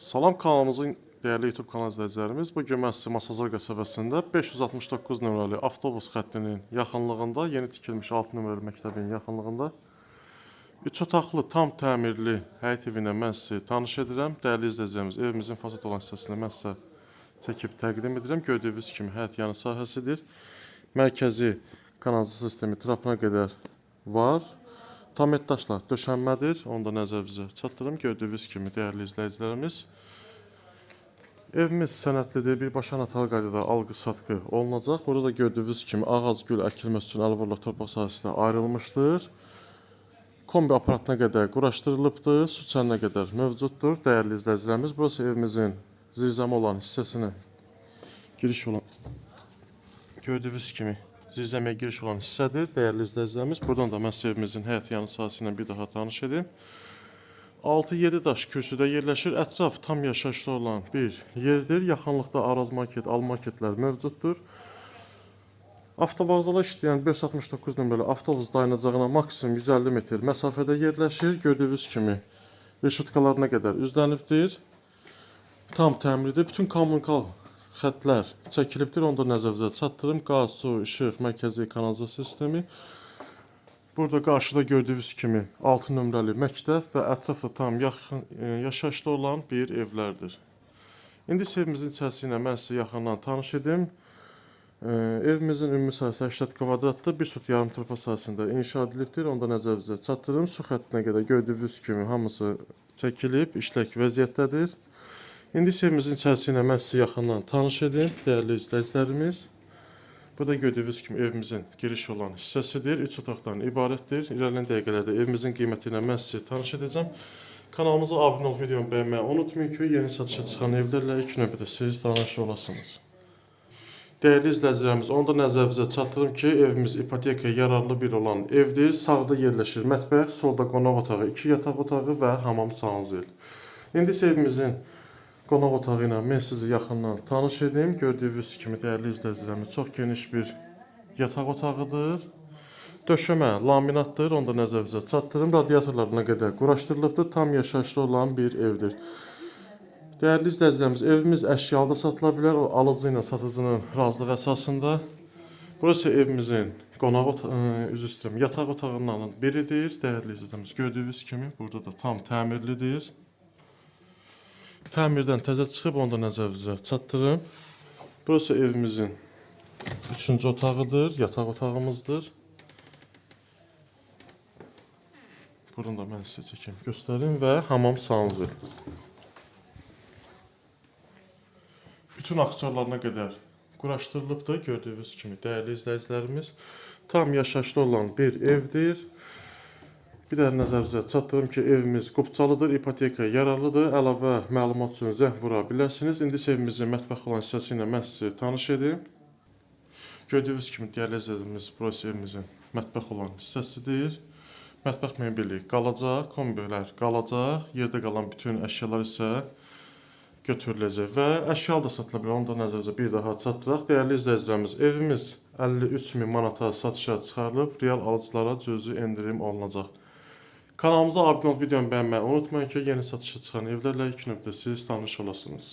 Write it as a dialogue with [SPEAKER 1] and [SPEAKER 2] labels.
[SPEAKER 1] Salam kanalımızın değerli YouTube kanal izləyicilərimiz, bu gün mən sizi Masazor qəsəbəsində 569 nömrəli avtobus xəttinin yaxınlığında, yeni tikilmiş 6 nömrəli məktəbin yaxınlığında 3 otaqlı, tam təmirli həyət evi ilə mən sizi tanış edirəm. Dəyərli izləyicilərimiz, evimizin fasad olan hissəsini mən sizə çəkib təqdim edirəm. Gördüyünüz kimi həyət yanı sahəsidir. Mərkəzi kanalizasiya sistemi trapına qədər var. Tam etdaşlar döşənmədir. Onu da nəzərinizə çatdırım. Gördüyünüz kimi dəyərli izləyicilərimiz, Evimiz sənədlidir. Birbaşa natal qaydada alqı-satqı olunacaq. Burada da gördüyünüz kimi ağac, gül əkilməsi üçün əlvarla torpaq sahəsinə ayrılmışdır. Kombi aparatına qədər quraşdırılıbdır. Su çəninə qədər mövcuddur. Dəyərli izləyicilərimiz, burası evimizin zirzəmi olan hissəsinə giriş olan gördüyünüz kimi zirzəmiyə giriş olan hissədir. Dəyərli izləyicilərimiz, buradan da sizə evimizin həyət yanı sahəsi bir daha tanış edim. 6-7 daş kürsüdə yerləşir. Ətraf tam yaşayışlı olan bir yerdir. Yaxınlıqda Araz market, Al marketlər mövcuddur. Avtovağzala işləyən 569 nömrəli avtobus dayanacağına maksimum 150 metr məsafədə yerləşir. Gördüyünüz kimi reşutkalarına qədər üzlənibdir. Tam təmirlidir. Bütün kommunikal xətlər çəkilibdir. Onu da nəzərinizə çatdırım. Qaz, su, işıq, mərkəzi kanalizasiya sistemi. Burada qarşıda gördüyünüz kimi 6 nömrəli məktəb və ətrafda tam yaxın e, yaşayışlı olan bir evlərdir. İndi evimizin içərisi ilə mən sizə yaxından tanış edim. E, Evimizin ümumi sahəsi 80 kvadratdır. Bir sot yarım torpaq sahəsində inşa edilibdir. Onda nəzərinizə çatdırım. Su xəttinə qədər gördüyünüz kimi hamısı çəkilib, işlək vəziyyətdədir. İndi isə evimizin içərisi ilə mən sizə yaxından tanış edim, dəyərli izləyicilərimiz. Bu da gördüyünüz kimi evimizin giriş olan hissəsidir. 3 otaqdan ibarətdir. İlerleyen dəqiqələrdə evimizin qiyməti ilə mən sizi tanış edəcəm. Kanalımıza abunə ol, videomu bəyənməyi unutmayın ki, yeni satışa çıxan evlərlə ilk növbədə siz tanış olasınız. Dəyərli izləyicilərimiz, onu da nəzərinizə çatdırım ki, evimiz ipotekaya yararlı bir olan evdir. Sağda yerləşir mətbəx, solda qonaq otağı, 2 yataq otağı və hamam sanuzel. İndi evimizin qonaq otağı ilə mən sizi yaxından tanış edim. Gördüyünüz kimi dəyərli izləyicilərimiz çox geniş bir yataq otağıdır. Döşəmə laminatdır, onu da nəzərinizə çatdırım. Radiatorlarına qədər quraşdırılıbdır. Tam yaşayışlı olan bir evdir. Dəyərli izləyicilərimiz, evimiz əşyalı da satıla bilər. O alıcı ilə satıcının razılığı əsasında. Burası evimizin qonaq otağı, üzr istəyirəm, yataq otağından biridir. Dəyərli izləyicilərimiz, gördüyünüz kimi burada da tam təmirlidir. Təmirdən təzə çıxıb onu da nəzərinizə çatdırım. Burası evimizin üçüncü otağıdır, yataq otağımızdır. Buradan da mən sizə çəkim göstərim və hamam sanuzel. Bütün aktyorlarına qədər quraşdırılıbdır. Gördüyünüz kimi dəyərli izləyicilərimiz tam yaşayışlı olan bir evdir. Bir də nəzərinizə çatdırım ki, evimiz qupçalıdır, ipotekaya yararlıdır. Əlavə məlumat üçün zəng vura bilərsiniz. İndi evimizin mətbəx olan hissəsi ilə mən sizi tanış edim. Gördüyünüz kimi dəyərli izləyicilərimiz, burası evimizin mətbəx olan hissəsidir. Mətbəx mebeli qalacaq, kombilər qalacaq, yerdə qalan bütün əşyalar isə götürüləcək və əşyalı da satıla bilər. Onu da nəzərinizə bir daha çatdıraq. Dəyərli izləyicilərimiz, evimiz 53 min manata satışa çıxarılıb, real alıcılara cüzi endirim olunacaq. Kanalımıza abunə ol, videomu bəyənməyi unutmayın ki, yeni satışa çıxan evlərlə ilk növbədə siz tanış olasınız.